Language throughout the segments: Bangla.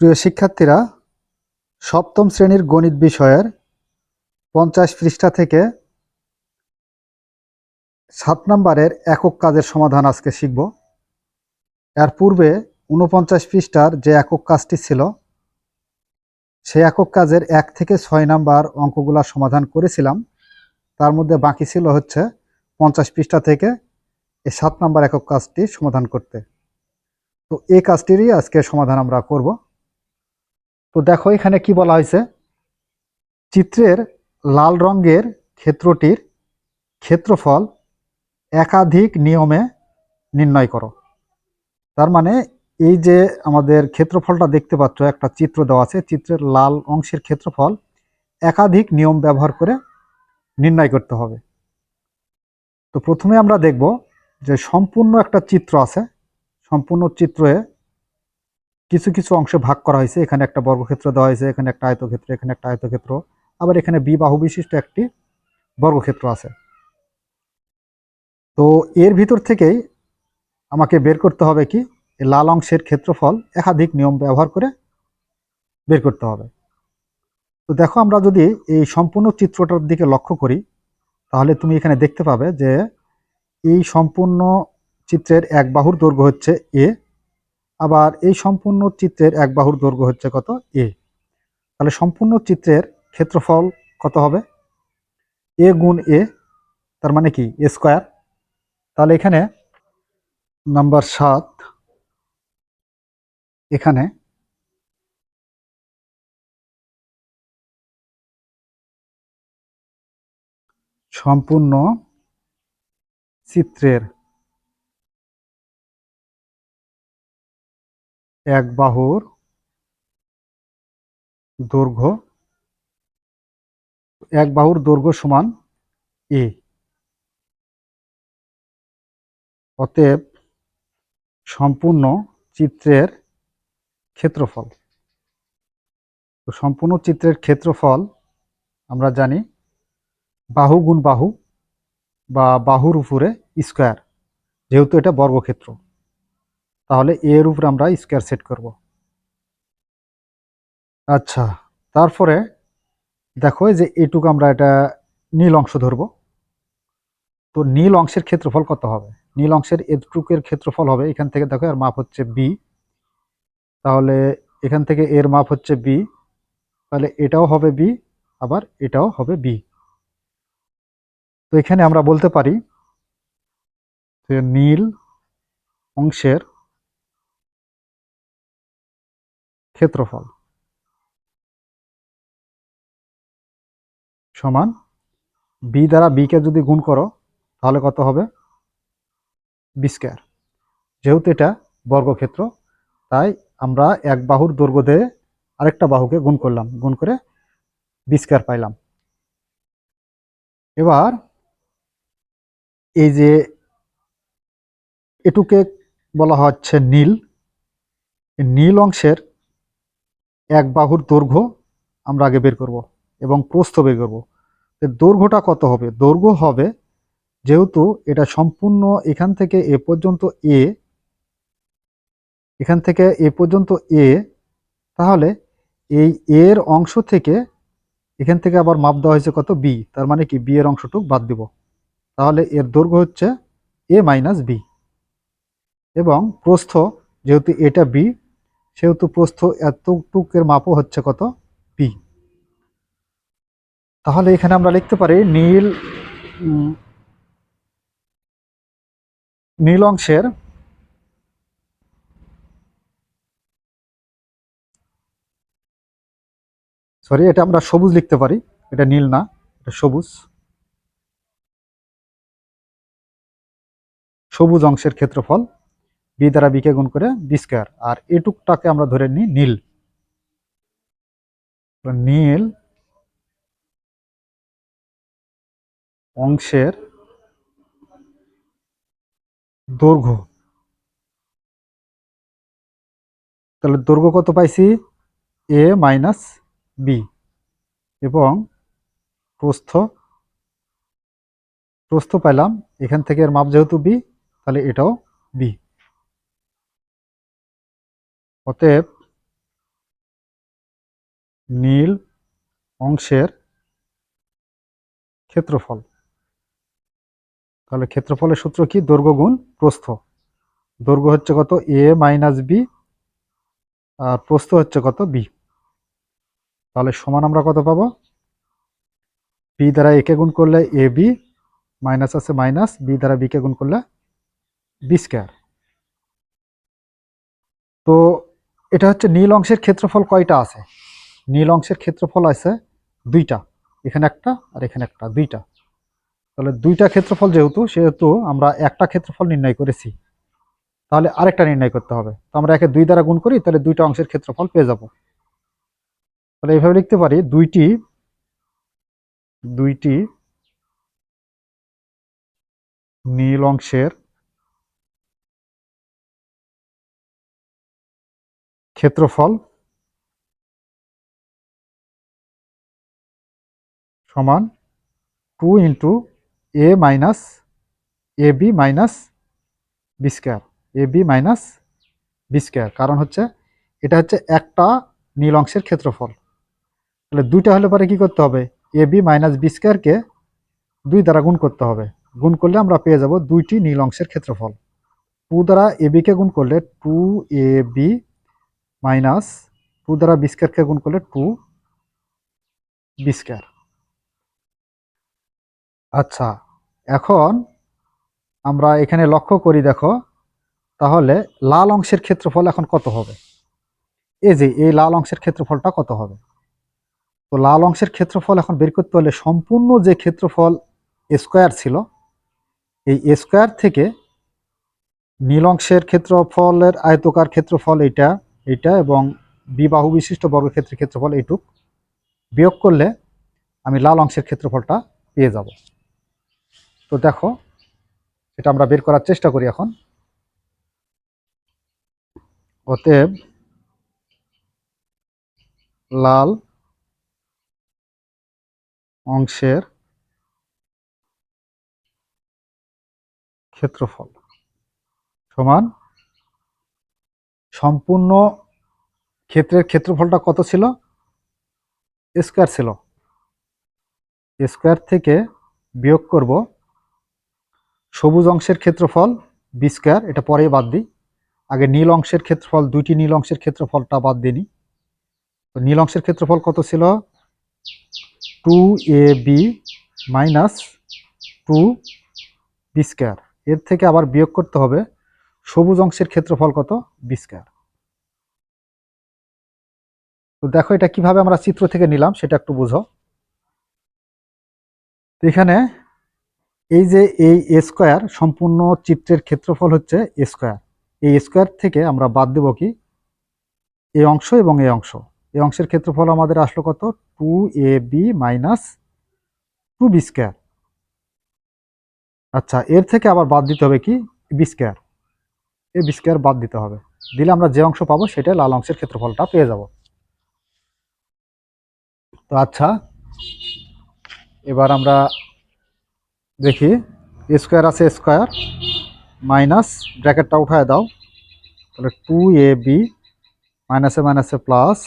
প্রিয় শিক্ষার্থীরা, সপ্তম শ্রেণির গণিত বিষয়ের পঞ্চাশ পৃষ্ঠা থেকে সাত নম্বরের একক কাজের সমাধান আজকে শিখব। এর পূর্বে উনপঞ্চাশ পৃষ্ঠার যে একক কাজটি ছিল, সেই একক কাজের এক থেকে ছয় নাম্বার অঙ্কগুলা সমাধান করেছিলাম। তার মধ্যে বাকি ছিল হচ্ছে পঞ্চাশ পৃষ্ঠা থেকে এই সাত নাম্বার একক কাজটি সমাধান করতে। তো এই কাজটিরই আজকে সমাধান আমরা করব। তো দেখো এখানে কি বলা হয়েছে? চিত্রের লাল রঙের ক্ষেত্রটির ক্ষেত্রফল একাধিক নিয়মে নির্ণয় করো। তার মানে এই যে আমাদের ক্ষেত্রফলটা দেখতে পাচ্ছ, একটা চিত্র দেওয়া আছে, চিত্রের লাল অংশের ক্ষেত্রফল একাধিক নিয়ম ব্যবহার করে নির্ণয় করতে হবে। তো প্রথমে আমরা দেখব যে সম্পূর্ণ একটা চিত্র আছে, সম্পূর্ণ চিত্রে কিছু কিছু অংশে ভাগ করা হয়েছে। এখানে একটা বর্গক্ষেত্র দেওয়া হয়েছে, এখানে একটা আয়তক্ষেত্র, এখানে একটা আয়তক্ষেত্র। আবার এখানে বি বাহু বিশিষ্ট একটি বর্গক্ষেত্র আছে। তো এর ভিতর থেকেই আমাকে বের করতে হবে কি? লাল অংশের ক্ষেত্রফল একাধিক নিয়ম ব্যবহার করে বের করতে হবে। তো দেখো, আমরা যদি এই সম্পূর্ণ চিত্রটার দিকে লক্ষ্য করি, তাহলে তুমি এখানে দেখতে পাবে যে এই সম্পূর্ণ চিত্রের এক বাহুর দৈর্ঘ্য হচ্ছে এ আবার এই সম্পূর্ণ চিত্রের এক বাহুর দৈর্ঘ্য হচ্ছে কত এ। তাহলে সম্পূর্ণ চিত্রের ক্ষেত্রফল কত হবে? এ গুণ এ, তার মানে কি? A square. তাহলে এখানে নাম্বার সাত, এখানে সম্পূর্ণ চিত্রের এক বাহুর দৈর্ঘ্য, এক বাহুর দৈর্ঘ্য সমান এ অতএব সম্পূর্ণ চিত্রের ক্ষেত্রফল। তো সম্পূর্ণ চিত্রের ক্ষেত্রফল আমরা জানি বাহু গুণ বাহু বা বাহুর উপরে স্কোয়ার, যেহেতু এটা বর্গক্ষেত্র। তাহলে এ এর উপরে আমরা স্কোয়ার সেট করব। আচ্ছা তারপরে দেখো যে এটুকু আমরা এটা নীল অংশ ধরব। তো নীল অংশের ক্ষেত্রফল কত হবে? নীল অংশের এটুকের ক্ষেত্রফল হবে এখান থেকে দেখো এর মাপ হচ্ছে বি তাহলে এখান থেকে এর মাপ হচ্ছে বি তাহলে এটাও হবে বি আবার এটাও হবে বি তো এখানে আমরা বলতে পারি যে নীল অংশের ক্ষেত্রফল। সমান বি দ্বারা বিকে যদি গুণ করো, তাহলে কত হবে? বি স্কোয়ার যেহেতু এটা বর্গক্ষেত্র, তাই আমরা এক বাহুর দৈর্ঘ্য দিয়ে আরেকটা বাহুকে গুণ করলাম, গুণ করে বি পাইলাম। এবার এই যে এটুকে বলা হচ্ছে নীল নীল অংশের এক বাহুর দৈর্ঘ্য আমরা আগে বের করব এবং প্রস্থ বের করব। দৈর্ঘ্যটা কত হবে? দৈর্ঘ্য হবে যেহেতু এটা সম্পূর্ণ এখান থেকে এ পর্যন্ত এ, এখান থেকে এ পর্যন্ত এ, তাহলে এই এর অংশ থেকে এখান থেকে আবার মাপ দেওয়া হয়েছে কত? বি, তার মানে কি? বি এর অংশটুক বাদ দিব। তাহলে এর দৈর্ঘ্য হচ্ছে এ মাইনাস বি। এবং প্রস্থ যেহেতু এটা বি সেহেতু প্রস্থ এতটুকের মাপও হচ্ছে কত? পি। তাহলে এখানে আমরা লিখতে পারি নীল নীল অংশের সরি, এটা আমরা সবুজ লিখতে পারি। এটা নীল না, এটা সবুজ। সবুজ অংশের ক্ষেত্রফল বি দ্বারা বিকে গুণ করে বি স্কোয়ার আর এটুকটাকে আমরা ধরে নিই নীল। নীল অংশের দৈর্ঘ্য। তাহলে দৈর্ঘ্য কত পাইছি? এ মাইনাস বি এবং প্রস্থ প্রস্থ পাইলাম, এখান থেকে এর মাপ যেহেতু বি তাহলে এটাও বি অতএব নীল অংশের ক্ষেত্রফল। তাহলে ক্ষেত্রফলের সূত্র কি? দৈর্ঘ্য গুণ প্রস্থ। দৈর্ঘ্য হচ্ছে কত? এ মাইনাস বি আর প্রস্থ হচ্ছে কত? বি তাহলে সমান আমরা কত পাবো? বি দ্বারা একে গুণ করলে এ বি মাইনাস আছে মাইনাস বি দ্বারা বিকে গুণ করলে বি স্কোয়ার তো এটা হচ্ছে নীল অংশের ক্ষেত্রফল কয়টা আছে? নীল অংশের ক্ষেত্রফল আছে দুইটা। এখানে একটা আর এখানে একটা, দুইটা। তাহলে দুইটা ক্ষেত্রফল যেহেতু, সেহেতু আমরা একটা ক্ষেত্রফল নির্ণয় করেছি। তাহলে আরেকটা নির্ণয় করতে হবে। তো আমরা একে দুই দ্বারা গুণ করি, তাহলে দুইটা অংশের ক্ষেত্রফল পেয়ে যাব। তাহলে এইভাবে লিখতে পারি, দুইটি দুইটি নীল অংশের ক্ষেত্রফল সমান two into A minus A B minus B square. A B minus B square. কারণ হচ্ছে এটা হচ্ছে একটা নীল অংশের ক্ষেত্রফল। তাহলে দুইটা হলে পরে কি করতে হবে? এ বি মাইনাস বি স্কোয়ারকে দুই দ্বারা গুণ করতে হবে। গুণ করলে আমরা পেয়ে যাব দুইটি নীল অংশের ক্ষেত্রফল। টু দ্বারা এ বিকে গুণ করলে two A B minus two দ্বারা বি স্কোয়ারকে গুণ করলে টু বি স্কোয়ার। আচ্ছা এখন আমরা এখানে লক্ষ্য করি, দেখো, তাহলে লাল অংশের ক্ষেত্রফল এখন কত হবে? এই যে, এই লাল অংশের ক্ষেত্রফলটা কত হবে? তো লাল অংশের ক্ষেত্রফল এখন বের করতে হলে সম্পূর্ণ যে ক্ষেত্রফল স্কোয়ার ছিল, এই স্কোয়ার থেকে নীল অংশের ক্ষেত্রফলের আয়তকার ক্ষেত্রফল এইটা এইটা এবং বিবাহু বিশিষ্ট বর্গক্ষেত্রের ক্ষেত্রফল এইটুক। বিয়োগ করলে আমি লাল অংশের ক্ষেত্রফলটা পেয়ে যাব। তো দেখো, এটা আমরা বের করার চেষ্টা করি এখন। অতএব লাল অংশের ক্ষেত্রফল সমান সম্পূর্ণ ক্ষেত্রের ক্ষেত্রফলটা কত ছিল? স্কোয়ার ছিল। স্কোয়ার থেকে বিয়োগ করব। সবুজ অংশের ক্ষেত্রফল বি স্কোয়ার, এটা পরেই বাদ দিই। আগে নীল অংশের ক্ষেত্রফল, দুইটি নীল অংশের ক্ষেত্রফলটা বাদ দিনি তো নীল অংশের ক্ষেত্রফল কত ছিল? Two A B minus two B square. এর থেকে আবার বিয়োগ করতে হবে। সবুজ অংশের ক্ষেত্রফল কত? বি স্কোয়ার তো দেখো এটা কীভাবে আমরা চিত্র থেকে নিলাম, সেটা একটু বুঝো। তো এখানে এই যে এই স্কোয়ার সম্পূর্ণ চিত্রের ক্ষেত্রফল হচ্ছে স্কোয়ার এই স্কোয়ার থেকে আমরা বাদ দেব কি? এই অংশ এবং এই অংশ। এই অংশের ক্ষেত্রফল আমাদের আসলো কত? Two A B minus two B square আচ্ছা এর থেকে আবার বাদ দিতে হবে কি? বি স্কোয়ার এই বি স্কোয়ার বাদ দিতে হবে। দিলে আমরা যে অংশ পাবো সেটা লাল অংশের ক্ষেত্রফলটা পেয়ে যাব। তো আচ্ছা এবার আমরা দেখি স্কোয়ার আছে স্কোয়ার মাইনাস ব্র্যাকেটটা উঠায় দাও। তাহলে টু এ বি মাইনাসে মাইনাসে plus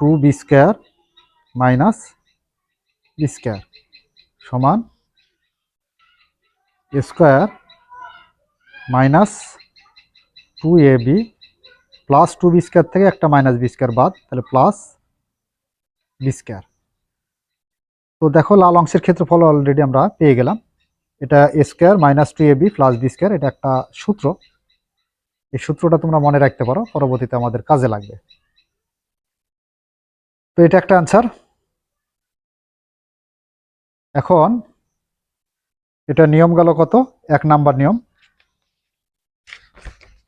two B square minus B square সমান square minus two A B plus two B square থেকে একটা মাইনাস বি স্কোয়ার বাদ, তাহলে প্লাস বি স্কোয়ার তো দেখো লাল অংশের ক্ষেত্রফল অলরেডি আমরা পেয়ে গেলাম। এটা A square minus two A B plus B square এটা একটা সূত্র। এই সূত্রটা তোমরা মনে রাখতে পারো, পরবর্তীতে আমাদের কাজে লাগবে। তো এটা একটা অ্যান্সার এখন এটা নিয়ম গেল কত? এক নাম্বার নিয়ম।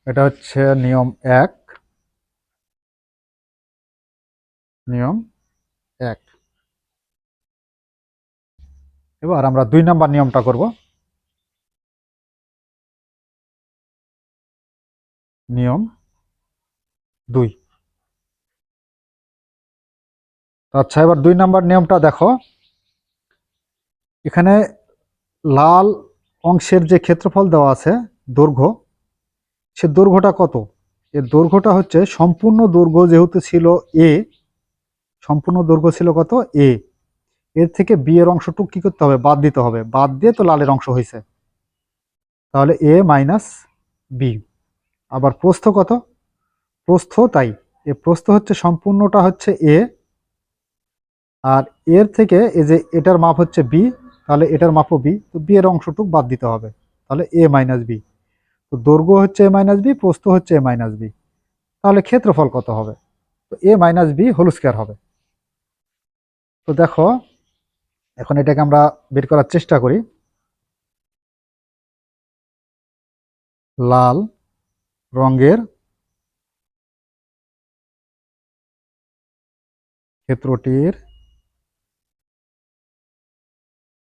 এটা হচ্ছে নিয়ম এক। নিয়ম এক। এবার আমরা দুই নাম্বার নিয়মটা করব। নিয়ম দুই। আচ্ছা এবার দুই নাম্বার নিয়মটা দেখো। এখানে লাল অংশের যে ক্ষেত্রফল দেওয়া আছে, দৈর্ঘ্য সে দৈর্ঘ্যটা কত? এর দৈর্ঘ্যটা হচ্ছে সম্পূর্ণ দৈর্ঘ্য যেহেতু ছিল এ সম্পূর্ণ দৈর্ঘ্য ছিল কত? এ এর থেকে বি এর অংশটুকু কি করতে হবে? বাদ দিতে হবে। বাদ দিয়ে তো লালের অংশ হয়েছে। তাহলে এ মাইনাস বি আবার প্রস্থ কত? প্রস্থ তাই। এ প্রস্থ হচ্ছে সম্পূর্ণটা হচ্ছে এ আর এর থেকে এই যে এটার মাপ হচ্ছে বি তাহলে এটার মাপও বি তো বি এর অংশটুক বাদ দিতে হবে। তাহলে এ মাইনাস বি তো দৈর্ঘ্য হচ্ছে এ মাইনাস বি প্রস্থ হচ্ছে এ মাইনাস বি তাহলে ক্ষেত্রফল কত হবে? তো A minus B whole square হবে। তো দেখো, এখন এটাকে আমরা বের করার চেষ্টা করি। লাল রঙের ক্ষেত্রটির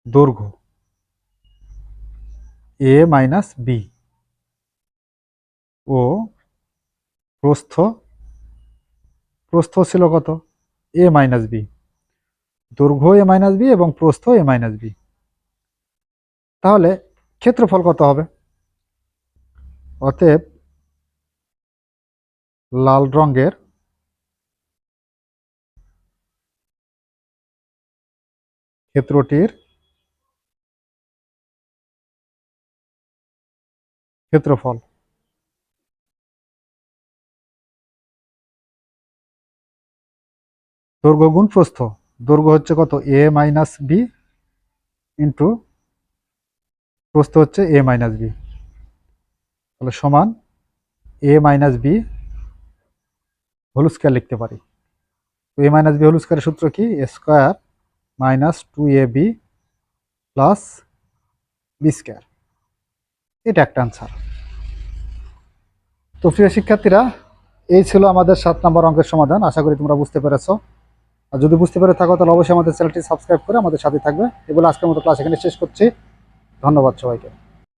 দৈর্ঘ্য এ মাইনাস বি ও প্রস্থ প্রস্থ ছিল কত? এ মাইনাস বি দৈর্ঘ্য এ মাইনাস বি এবং প্রস্থ এ মাইনাস বি তাহলে ক্ষেত্রফল কত হবে? অতএব লাল রঙের ক্ষেত্রটির ক্ষেত্রফল। দৈর্ঘ্য গুণ প্রস্থ দৈর্ঘ্য হচ্ছে কত? এ মাইনাস বি ইন্টু প্রস্থ হচ্ছে এ মাইনাস বি তাহলে সমান এ মাইনাস বি হোল লিখতে পারি। তো এ মাইনাস বি হোল সূত্র কি? A square minus two A B plus B square এটা একটা আনসার তো প্রিয় শিক্ষার্থীরা, এই ছিল আমাদের সাত নম্বর অঙ্কের সমাধান। আশা করি তোমরা বুঝতে পেরেছ। আর যদি বুঝতে পেরে থাকো, তাহলে অবশ্যই আমাদের চ্যানেলটি সাবস্ক্রাইব করে আমাদের সাথে থাকবে। এগুলো আজকের মতো ক্লাস এখানে শেষ করছি। ধন্যবাদ সবাইকে।